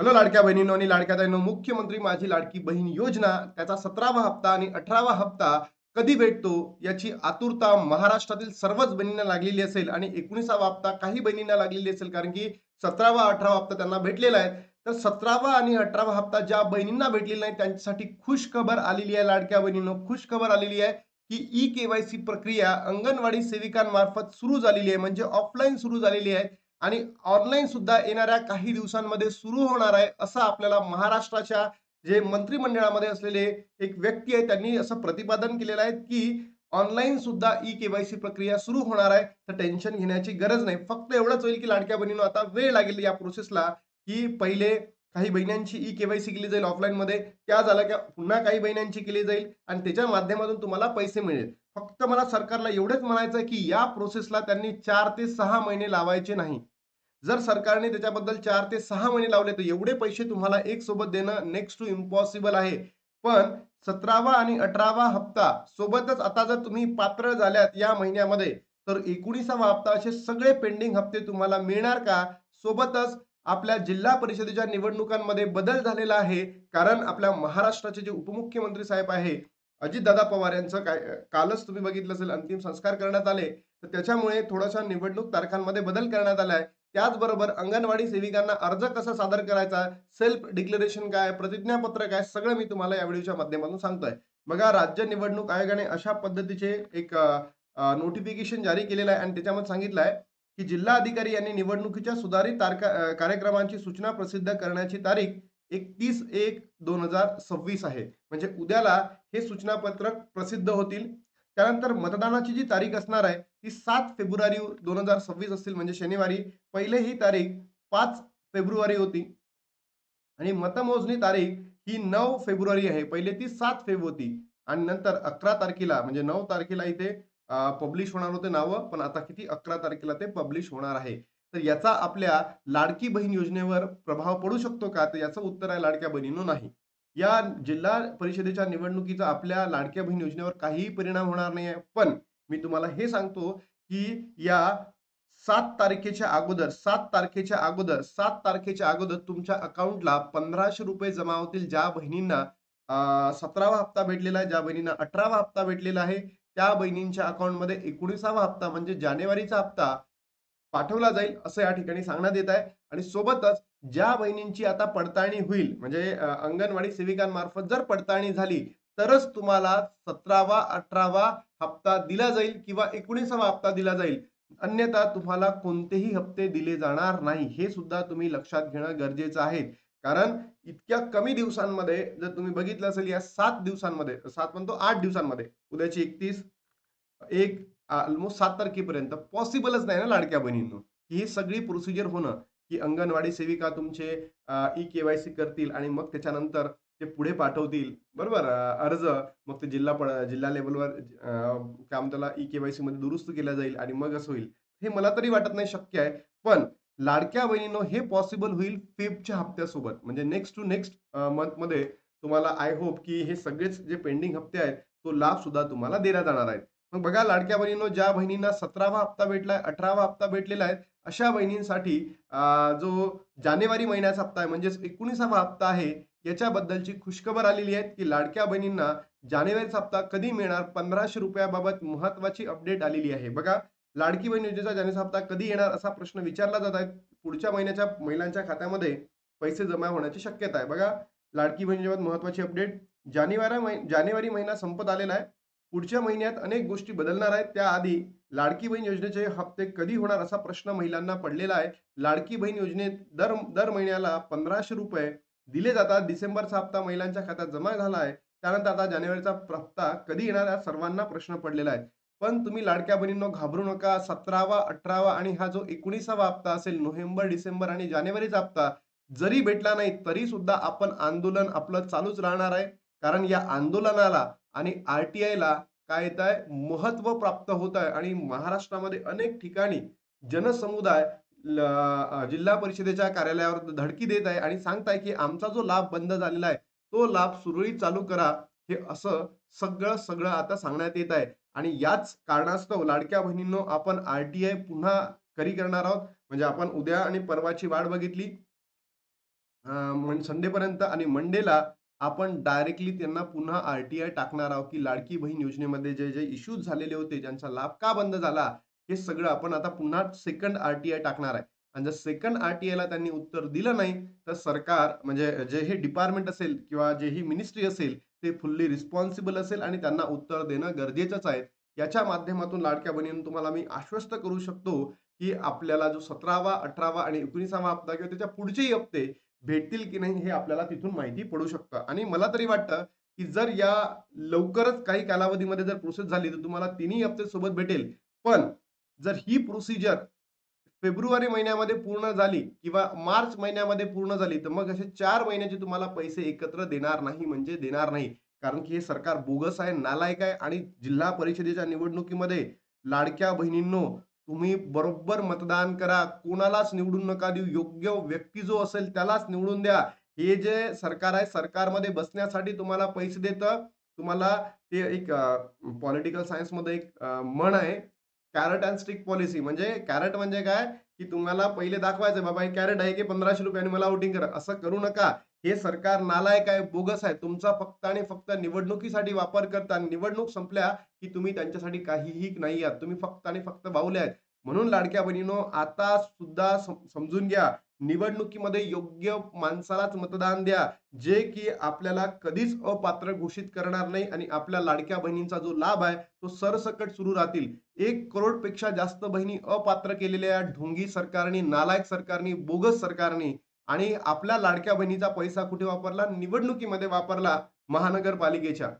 Hello लाडक्या बहिणींनो आणि लाडक्या ताईनो मुख्यमंत्री माझी लाडकी बहीण योजना त्याचा सतरावा हप्ता आणि अठरावा हप्ता कधी भेटतो याची आतुरता महाराष्ट्रातील सर्वच बहिणींना लागलेली असेल आणि एकोणीसावा हप्ता काही बहिणींना लागलेली असेल कारण की सतरावा अठरावा हप्ता त्यांना भेटलेला आहे. तर सतरावा आणि अठरावा हप्ता ज्या बहिणींना भेटलेला नाही त्यांच्यासाठी खुश खबर आलेली आहे लाडक्या बहिणींनो. खुश खबर आलेली आहे की ई केवायसी प्रक्रिया अंगणवाडी सेविकांमार्फत सुरू झालेली आहे म्हणजे ऑफलाईन सुरू झालेली आहे. आणि ऑनलाईन सुद्धा येणाऱ्या काही दिवसांमध्ये सुरू होणार आहे असं आपल्याला महाराष्ट्राच्या जे मंत्रिमंडळामध्ये असलेले एक व्यक्ती आहे त्यांनी असं प्रतिपादन केलेलं आहे की ऑनलाईन सुद्धा ई केवायसी प्रक्रिया सुरू होणार आहे. तर टेन्शन घेण्याची गरज नाही. फक्त एवढंच होईल की लाडक्या बहिणीनं आता वेळ लागेल या प्रोसेसला की पहिले काही बहिण्यांची ई केवायसी केली जाईल ऑफलाईन मध्ये. त्या झाल्या की पुन्हा काही बहिण्यांची केली जाईल आणि त्याच्या माध्यमातून तुम्हाला पैसे मिळेल. फक्त मला सरकारला एवढंच म्हणायचं आहे की या प्रोसेसला त्यांनी चार ते सहा महिने लावायचे नाही. जर सरकारने त्याच्याबद्दल चार ते सहा महिने लावले तर एवढे पैसे तुम्हाला एक सोबत देणं नेक्स्ट टू इम्पॉसिबल आहे. पण सतरावा आणि अठरावा हप्ता सोबतच आता जर तुम्ही पात्र झाल्यात या महिन्यामध्ये तर एकोणीसावा हप्ता असे सगळे पेंडिंग हप्ते तुम्हाला मिळणार का? सोबतच आपल्या जिल्हा परिषदेच्या निवडणुकांमध्ये बदल झालेला आहे कारण आपल्या महाराष्ट्राचे जे उपमुख्यमंत्री साहेब आहे अजितदादा पवार यांचं काय कालच तुम्ही बघितलं असेल अंतिम संस्कार करण्यात आले तर त्याच्यामुळे थोडासा निवडणूक तारखांमध्ये बदल करण्यात आलाय. त्याचबरोबर अंगणवाडी सेविकांना अर्ज कसा सादर करायचा सेल्फ डिक्लेरेशन काय प्रतिज्ञापत्र काय सगळं मी तुम्हाला या व्हिडिओच्या माध्यमातून सांगतोय. बघा राज्य निवडणूक आयोगाने अशा पद्धतीचे एक नोटिफिकेशन जारी केलेलं आहे आणि त्याच्यामध्ये सांगितलं आहे की जिल्हा अधिकारी यांनी निवडणुकीच्या सुधारित तारखा कार्यक्रमांची सूचना प्रसिद्ध करण्याची तारीख एकतीस एक दोन हजार सव्वीस आहे. म्हणजे उद्याला हे सूचनापत्रक प्रसिद्ध होतील. त्यानंतर मतदानाची जी तारीख असणार आहे ती सात फेब्रुवारी दोन हजार सव्वीस असतील म्हणजे शनिवारी. पहिले ही तारीख पाच फेब्रुवारी होती. आणि मतमोजणी तारीख ही नऊ फेब्रुवारी आहे. पहिले ती सात फेब होती. आणि नंतर अकरा तारखेला म्हणजे नऊ तारखेला इथे पब्लिश होणार होते नावं पण आता किती? अकरा तारखेला ते पब्लिश होणार आहे. तर याचा आपल्या लाडकी बहीण योजनेवर प्रभाव पडू शकतो का? तर याचं उत्तर आहे लाडक्या बहिणीनो नाही. या जिल्हा परिषदेच्या निवडणुकीचा आपल्या लाडक्या बहीण योजनेवर काहीही परिणाम होणार नाही आहे पण मी तुम्हाला हे सांगतो की या सात तारखेच्या अगोदर सात तारखेच्या अगोदर सात तारखेच्या अगोदर तुमच्या अकाउंटला पंधराशे रुपये जमा होतील ज्या बहिणींना सतरावा हप्ता भेटलेला आहे ज्या बहिणींना अठरावा हप्ता भेटलेला आहे त्या बहिणींच्या अकाउंटमध्ये एकोणीसावा हप्ता म्हणजे जानेवारीचा हप्ता पाठवला जाईल असं या ठिकाणी सांगण्यात येत आहे. आणि सोबतच ज्या बहिणींची आता पडताळणी होईल म्हणजे अंगणवाडी सेविकांमार्फत जर पडताळणी झाली तरच तुम्हाला सतरावा अठरावा हप्ता दिला जाईल किंवा एकोणीसावा हप्ता दिला जाईल. अन्यथा तुम्हाला कोणतेही हप्ते दिले जाणार नाही. हे सुद्धा तुम्ही लक्षात घेणं गरजेचं आहे. कारण इतक्या कमी दिवसांमध्ये जर तुम्ही बघितलं असेल या सात दिवसांमध्ये सात म्हणतो आठ दिवसांमध्ये उद्याची एकतीस एक ऑलमोस्ट सात तारखेपर्यंत. पॉसिबलच नाही ना लाडक्या बहिणींनो. की ही सगळी प्रोसिजर होणं की अंगणवाडी सेविका तुमचे ई केवायसी करतील आणि मग त्याच्यानंतर ते पुढे पाठवतील. बरोबर? अर्ज मग ते जिल्हा प- जिल्हा लेवलवर काय म्हणताला ई केवायसी मध्ये दुरुस्त केला जाईल आणि मग असं होईल. हे मला तरी वाटत नाही शक्य आहे. पण लाडक्या बहिणींनो हे पॉसिबल होईल फेबच्या हप्त्यासोबत. म्हणजे नेक्स्ट टू नेक्स्ट मंथमध्ये तुम्हाला आय होप की हे सगळेच जे पेंडिंग हप्ते आहेत तो लाभ सुद्धा तुम्हाला दिला जाणार आहे मग बघा लाडक्या बहिणींनो ज्या बहिणींना सतरावा हप्ता भेटलाय अठरावा हप्ता भेटलेला आहे अशा बहिणींसाठी जो जानेवारी महिन्याचा हप्ता आहे म्हणजेच एकोणीसावा हप्ता आहे याच्याबद्दलची खुशखबर आलेली आहे की लाडक्या बहिणींना जानेवारीचा हप्ता कधी मिळणार? पंधराशे रुपयाबाबत महत्वाची अपडेट आलेली आहे. बघा लाडकी बहीण योजनेचा जानेचा हप्ता कधी येणार असा प्रश्न विचारला जात आहे. पुढच्या महिन्याच्या महिलांच्या खात्यामध्ये पैसे जमा होण्याची शक्यता आहे. बघा लाडकी बहिणीबाबत महत्वाची अपडेट. जानेवारी जानेवारी महिना संपत आलेला आहे. पुढच्या महिन्यात अनेक गोष्टी बदलणार आहेत. त्याआधी लाडकी बहीण योजनेचे हप्ते कधी होणार असा प्रश्न महिलांना पडलेला आहे. लाडकी बहीण योजनेत दर दर महिन्याला पंधराशे रुपये दिले जातात. डिसेंबरचा हप्ता महिलांच्या खात्यात जमा झाला आहे. त्यानंतर आता जानेवारीचा हप्ता कधी येणार या सर्वांना प्रश्न पडलेला आहे. पण तुम्ही लाडक्या बहिणींनो घाबरू नका. सतरावा अठरावा आणि हा जो एकोणीसावा हप्ता असेल नोव्हेंबर डिसेंबर आणि जानेवारीचा हप्ता जरी भेटला नाही तरी सुद्धा आपण आंदोलन आपलं चालूच राहणार आहे. कारण या आंदोलनाला आणि आर टी आयला काय येत आहे? महत्त्व प्राप्त होत आहे. आणि महाराष्ट्रामध्ये अनेक ठिकाणी जनसमुदाय जिल्हा परिषदेच्या कार्यालयावर धडकी देत आहे आणि सांगताय की आमचा जो लाभ बंद झालेला आहे तो लाभ सुरळीत चालू करा हे असं सगळं सगळं आता सांगण्यात येत आहे. आणि याच कारणास्तव लाडक्या बहिणींनो आपण आर टी आय पुन्हा करी करणार आहोत. म्हणजे आपण उद्या आणि परवाची वाट बघितली. संडेपर्यंत आणि मंडेला आपण डायरेक्टली त्यांना पुन्हा आर-टी-आय टाकणार आहोत, की लाडकी बहीण योजनेमध्ये जे, जे इश्यूज झालेले होते, ज्यांचा लाभ का बंद झाला? हे सगळं आपण आता पुन्हा सेकंड आर-टी-आय टाकणार आहे. आणि जर सेकंड आर-टी-आयला त्यांनी उत्तर दिलं नाही, तर सरकार म्हणजे जे हे डिपार्टमेंट असेल किंवा जे ही मिनिस्ट्री असेल, ते फुल्ली रिस्पॉन्सिबल असेल आणि त्यांना उत्तर देणं गरजेचंच आहे. याच्या माध्यमातून लाडक्या बहिणींनो तुम्हाला मी आश्वस्त करू शकतो, की आपल्याला जो 17वा, 18वा आणि 19वा हप्ता किंवा त्याच्या पुढचेही हप्ते भेटतील की नाही हे आपल्याला तिथून माहिती पडू शकतं. आणि मला तरी वाटतं, की जर या लवकरच काही कालावधीमध्ये जर प्रोसेस झाली, तर तुम्हाला तिन्ही हप्ते सोबत भेटेल. पण जर ही प्रोसिजर फेब्रुवारी महिन्यामध्ये पूर्ण झाली किंवा मार्च महिन्यामध्ये पूर्ण झाली, तर मग असे चार महिन्याचे तुम्हाला पैसे एकत्र देणार नाही म्हणजे देणार नाही. कारण की हे सरकार बोगस आहे, नालायक आहे आणि जिल्हा परिषदेच्या निवडणुकीमध्ये लाडक्या बहिणींनो, तुम्ही बरोबर मतदान करा. कोणालाच निवडून नका देऊ. योग्य व्यक्ती जो असेल त्यालाच निवडून द्या. हे जे सरकार आहे, सरकारमध्ये बसण्यासाठी तुम्हाला पैसे देतं. तुम्हाला ते एक पॉलिटिकल सायन्समध्ये एक म्हण आहे, कॅरट अँड स्टिक पॉलिसी. म्हणजे कॅरट म्हणजे काय, की तुम्हाला पहिले दाखवायचं बाबा हे कॅरट आहे, की पंधराशे रुपयाने मला आउटिंग करा. असं करू नका. हे सरकार नालायक आहे, बोगस आहे. तुमचा फक्त आणि फक्त निवडणुकीसाठी वापर करता. निवडणूक संपल्या, की तुम्ही त्यांच्यासाठी काहीही नाही आहात. तुम्ही फक्त आणि फक्त बाहुले आहेत. म्हणून लाडक्या बहिणीनो आता सुद्धा समजून घ्या. निवडणुकीमध्ये योग्य माणसालाच मतदान द्या, जे की आपल्याला कधीच अपात्र घोषित करणार नाही आणि आपल्या लाडक्या बहिणींचा जो लाभ आहे, तो सरसकट सुरू राहतील. एक करोडपेक्षा जास्त बहिणी अपात्र केलेल्या आहेत ढोंगी सरकारने, नालायक सरकारने, बोगस सरकारने आणि आपल्या लाडक्या बहिणीचा पैसा कुठे वापरला? निवडणुकीमध्ये वापरला महानगरपालिकेच्या.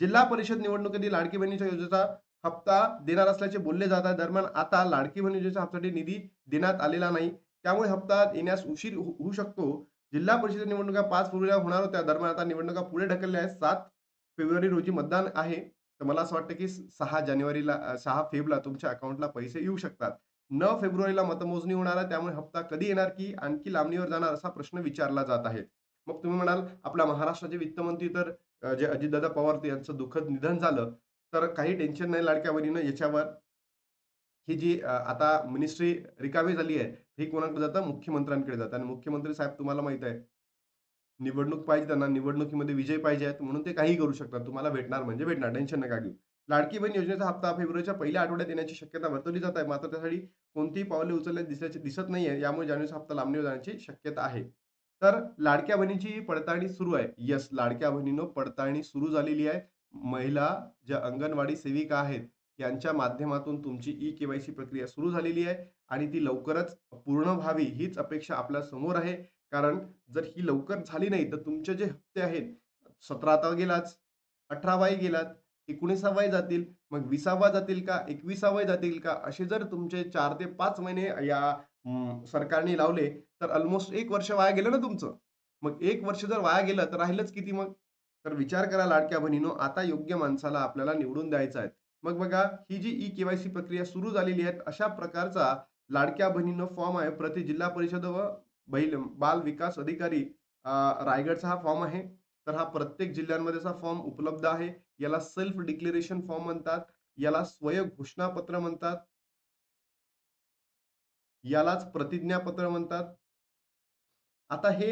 जिल्हा परिषद निवडणुकीतील लाडकी बहिणीच्या योजनेचा हप्ता देणार असल्याचे बोलले जात आहे. दरम्यान आता लाडकी बहीण योजनेच्या हप्त्यासाठी निधी देण्यात आलेला नाही. त्यामुळे हप्ता येण्यास उशीर हो-, होऊ शकतो. जिल्हा परिषद निवडणुका पाच फेब्रुवारीला होणार होत्या. दरम्यान आता निवडणुका पुढे ढकलल्या आहेत. सात फेब्रुवारी रोजी मतदान आहे. तर मला असं वाटतं, की सहा जानेवारीला सहा फेबला तुमच्या अकाउंटला पैसे येऊ शकतात. न फेब्रुवारीला मतमोजणी होणार आहे. त्यामुळे हप्ता कधी येणार, की आणखी लांबणीवर जाणार असा प्रश्न विचारला जात आहे. मग तुम्ही म्हणाल, आपल्या महाराष्ट्राचे वित्तमंत्री तर जे अजितदादा पवार यांचं दुःखद निधन झालं, तर काही टेन्शन नाही लाडक्या वरीनं याच्यावर. ही जी आता मिनिस्ट्री रिकामी झाली आहे, हे कोणाकडे जातं? मुख्यमंत्र्यांकडे जातं आणि मुख्यमंत्री साहेब तुम्हाला माहीत आहे, निवडणूक पाहिजे त्यांना, निवडणुकीमध्ये विजय पाहिजे म्हणून ते काही करू शकतात. तुम्हाला भेटणार म्हणजे भेटणार, टेन्शन नका घेऊ. लाडकी बहीण योजनेचा हप्ता फेब्रुवारीच्या पहिल्या आठवड्यात येण्याची शक्यता वर्तवली जात आहे. मात्र त्यासाठी कोणतीही पावले उचलल्याची दिसायची दिसत नाहीये. यामुळे जानेवारीचा हप्ता लांबणी जाण्याची शक्यता आहे. तर लाडक्या बहिणीची पडताळणी सुरू आहे. यस लाडक्या बहिणीनं पडताळणी सुरू झालेली आहे. महिला ज्या अंगणवाडी सेविका आहेत, यांच्या माध्यमातून तुमची ई केवायसी प्रक्रिया सुरू झालेली आहे आणि ती लवकरच पूर्ण व्हावी हीच अपेक्षा आपल्यासमोर आहे. कारण जर ही लवकर झाली नाही, तर तुमचे जे हप्ते आहेत, 17 तर गेलाच, 18वाही गेलात, 19वाही जातील, मग 20वा जातील का? 21वाही जातील का? असे जर तुमचे चार ते पाच महिने या सरकारने लावले, तर ऑलमोस्ट एक वर्ष वाया गेलं ना तुमचं. मग एक वर्ष जर वाया गेलं, तर राहिलंच किती मग? तर विचार करा लाडक्या बहिणीनो आता योग्य माणसाला आपल्याला निवडून द्यायचा आहे. मग बघा, ही जी ई केवायसी प्रक्रिया सुरू झालेली आहे, अशा प्रकारचा लाडक्या बहिणीनं फॉर्म आहे. प्रति जिल्हा परिषद व बैल बाल विकास अधिकारी रायगडचा हा फॉर्म आहे. तर हा प्रत्येक जिल्ह्यांमध्ये फॉर्म उपलब्ध आहे. याला सेल्फ डिक्लेरेशन फॉर्म म्हणतात. याला स्वयं घोषणापत्र म्हणतात. यालाच प्रतिज्ञापत्र म्हणतात. आता हे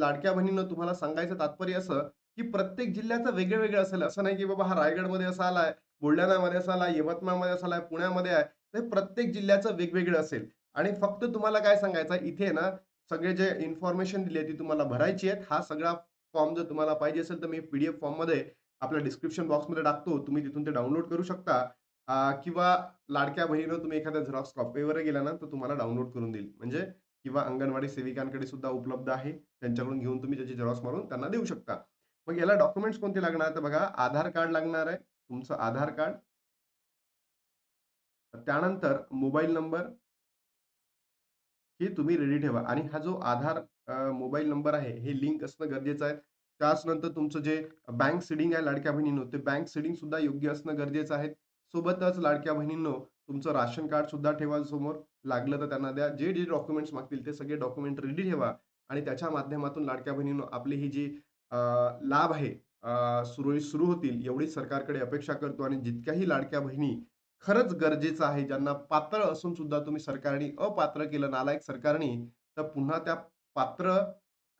लाडक्या बहिणीनं तुम्हाला सांगायचं तात्पर्य असं, की प्रत्येक जिल्ह्याचं वेगळं-वेगळं असेल. असं नाही की बाबा हा रायगडमध्ये असा आलाय, बुलढाण्यामध्ये असा आलाय, यवतमाळमध्ये असा आलाय, पुण्यामध्ये आहे. ते प्रत्येक जिल्ह्याचं वेगवेगळं असेल आणि फक्त तुम्हाला काय सांगायचं इथे ना सगळे जे इन्फॉर्मेशन दिली ती तुम्हाला भरायची आहेत हा सगळा फॉर्म जर तुम्हाला पाहिजे असेल, तर मी पीडीएफ फॉर्ममध्ये आपल्या डिस्क्रिप्शन बॉक्समध्ये टाकतो. तुम्ही तिथून ते डाउनलोड करू शकता किंवा लाडक्या बहिणीनं तुम्ही एखाद्या झेरॉक्स कॉपीवर गेला ना, तर तुम्हाला डाउनलोड करून देईल. म्हणजे किंवा अंगणवाडी सेविकांकडे सुद्धा उपलब्ध आहे. त्यांच्याकडून घेऊन तुम्ही त्याची झेरॉक्स मारून त्यांना देऊ शकता. मग याला डॉक्युमेंट्स कोणते लागणार? तर बघा आधार कार्ड लागणार आहे. तुमचं आधार कार्ड. त्यानंतर मोबाईल नंबर हे तुम्ही रेडी ठेवा आणि हा जो आधार मोबाईल नंबर आहे, हे लिंक असणं गरजेचं आहे. त्याचनंतर तुमचं जे बँक सिडिंग आहे लाडक्या बहिणींनो, ते बँक सिडिंग सुद्धा योग्य असणं गरजेचं आहे. सोबतच लाडक्या बहिणींनो, तुमचं राशन कार्ड सुद्धा ठेवा समोर. लागलं तर त्यांना द्या. जे, जे डॉक्युमेंट्स मागतील ते सगळे डॉक्युमेंट रेडी ठेवा आणि त्याच्या माध्यमातून लाडक्या बहिणींनो, आपली ही जी लाभ आहे सुरळीत सुरू होतील एवढीच सरकारकडे अपेक्षा करतो आणि जितक्याही लाडक्या बहिणी खरंच गरजेचं आहे, ज्यांना पात्र असून सुद्धा तुम्ही सरकारने अपात्र केलं नालायक सरकारने, तर पुन्हा त्या पात्र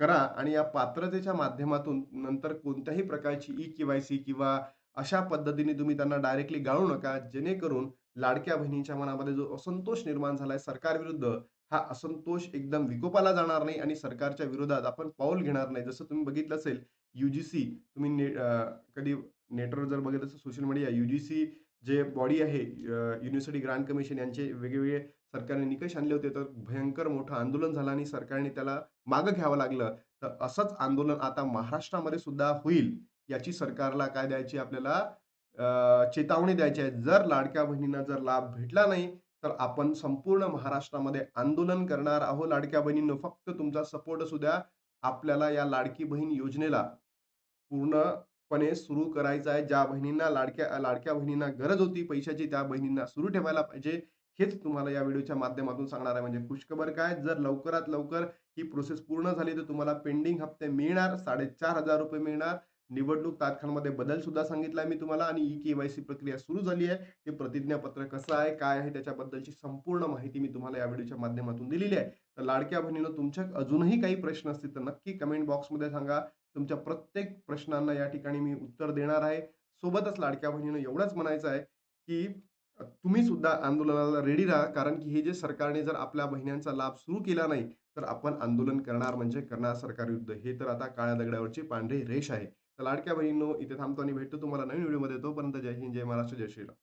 करा आणि या पात्रतेच्या माध्यमातून नंतर कोणत्याही प्रकारची ई केवायसी किंवा अशा पद्धतीने तुम्ही त्यांना डायरेक्टली गाळू नका. जेणेकरून लाडक्या बहिणींच्या मनामध्ये जो असंतोष निर्माण झालाय सरकारविरुद्ध हा असंतोष एकदम विकोपाला जाणार नाही आणि सरकारच्या विरोधात आपण पाऊल घेणार नाही. जसं तुम्ही बघितलं असेल युजीसी तुम्ही ने कधी नेटवर जर बघितलं असेल सोशल मीडिया युजीसी जे बॉडी आहे युनिव्हर्सिटी ग्रांट कमिशन यांचे वेगवेगळे सरकारने निकष आणले होते. तर भयंकर मोठं आंदोलन झालं आणि सरकारने त्याला मागं घ्यावं लागलं. तर असंच आंदोलन आता महाराष्ट्रामध्ये सुद्धा होईल याची सरकारला काय द्यायची आपल्याला चेतावणी द्यायची आहे. जर लाडक्या बहिणींना जर लाभ भेटला नाही तर आपण संपूर्ण महाराष्ट्रामध्ये आंदोलन करणार आहोत. लाडक्या बहिणींनो फक्त तुमचा सपोर्ट असू द्या. आपल्याला या लाडकी बहीण योजनेला पूर्ण पणे सुरू करायचं आहे. ज्या बहिणींना लाडक्या लाडक्या बहिणींना गरज होती पैशाची त्या बहिणींना सुरू ठेवायला पाहिजे. हेच तुम्हाला या व्हिडिओच्या माध्यमातून सांगणार आहे. म्हणजे खुशखबर काय? जर लवकरात लवकर ही प्रोसेस पूर्ण झाली तर तुम्हाला पेंडिंग हप्ते मिळणार. साडेचार हजार रुपये मिळणार. निवडणूक तारखांमध्ये बदल सुद्धा सांगितला मी तुम्हाला. आणि ई केवायसी प्रक्रिया सुरू झाली आहे. ते प्रतिज्ञापत्र कसं आहे काय आहे त्याच्याबद्दलची संपूर्ण माहिती मी तुम्हाला या व्हिडिओच्या माध्यमातून दिलेली आहे. तर लाडक्या बहिणीनं तुमच्या अजूनही काही प्रश्न असतील तर नक्की कमेंट बॉक्समध्ये सांगा. तुमच्या प्रत्येक प्रश्नांना या ठिकाणी मी उत्तर देणार आहे. सोबतच लाडक्या बहिणीनं एवढंच म्हणायचं आहे की तुम्ही सुद्धा आंदोलनाला रेडी राहा. कारण की हे जे सरकारने जर आपल्या बहिण्यांचा लाभ सुरू केला नाही तर आपण आंदोलन करणार म्हणजे करणार युद्ध. हे तर आता काळ्या दगडावरची पांढरी रेष आहे. तर लाडक्या बहिणींनो इथे थांबतो आणि भेटतो तुम्हाला नवीन व्हिडिओमध्ये. तोपर्यंत जय हिंद जय महाराष्ट्र जय श्रीराम.